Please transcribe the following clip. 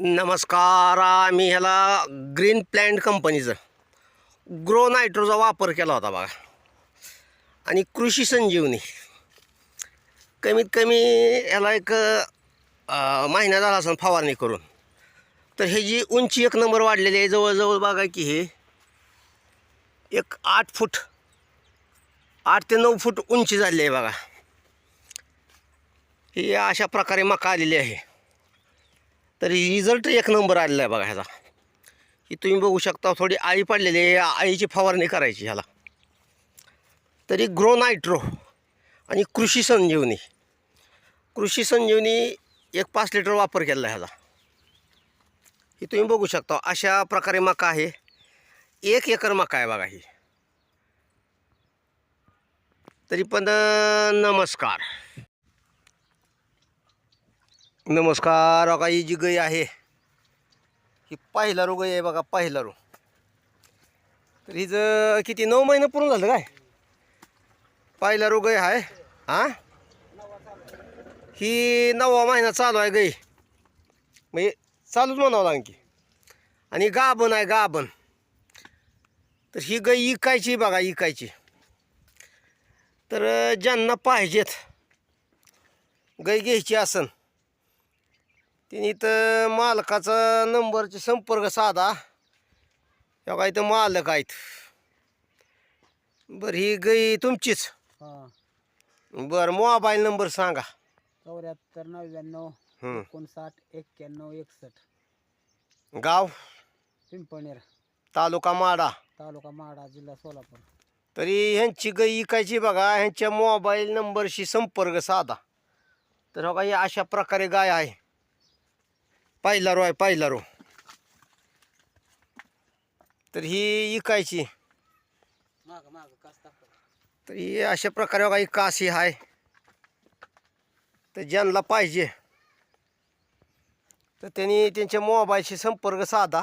नमस्कार आम्ही ह्याला ग्रीन प्लॅन्ट कंपनीचं ग्रो नायट्रोचा वापर केला होता बघा. आणि कृषी संजीवनी. कमीत कमी ह्याला एक महिना झाला असं फवारणी करून. तर हे जी उंची एक नंबर वाढलेली आहे जवळजवळ बघा की हे एक आठ फूट आठ ते नऊ फूट उंची झालेली आहे बघा. ही अशा प्रकारे मका आलेली आहे. तर रिझल्ट एक नंबर आलेला आहे बघा ह्याचा. ही तुम्ही बघू शकता थोडी आळी पडलेली आहे. या आळीची फवारणी करायची ह्याला. तरी ग्रो नायट्रो आणि कृषी संजीवनी. कृषी संजीवनी एक पाच लिटर वापर केला आहे ह्याचा. ही तुम्ही बघू शकता अशा प्रकारे मका आहे. एक एकर मका आहे बघा ही. तरी पण नमस्कार. नमस्कार बघा ही जी गाय आहे ही पहिला रो गाय आहे बघा पहिला रो. तर हिचं किती नऊ महिने पूर्ण झालं काय? पहिला रो गाय आहे हां? ही नववा महिना चालू आहे गाय. म्हणजे चालूच म्हणावं लागेल की. आणि गाभण आहे गाभण. तर ही गाय इकायची बघा इकायची. तर ज्यांना पाहिजेत गाय घ्यायची असन तिने इथं मालकाचा नंबरचे संपर्क साधा. तेव्हा काय इथं मालक आहेत. बरं ही गाय तुमचीच. हा. बरं मोबाईल नंबर सांगा. चौऱ्याहत्तर नव्याण्णव हं. एकोणसाठ एक्क्याण्णव एकसष्ट. गाव? पिंपणेर तालुका माडा. तालुका माडा जिल्हा सोलापूर. तरी ह्यांची गाय इकायची बघा ह्यांच्या मोबाईल नंबरशी संपर्क साधा. तर बघा ही अशा प्रकारे गाय आहे. पहिला रो आहे पहिला रो. तर ही इकायची. कास तर ही अशा प्रकारे बघा ही काशी आहे तर ज्यांना पाहिजे. तर त्यांनी त्यांच्या मोबाईलशी संपर्क साधा.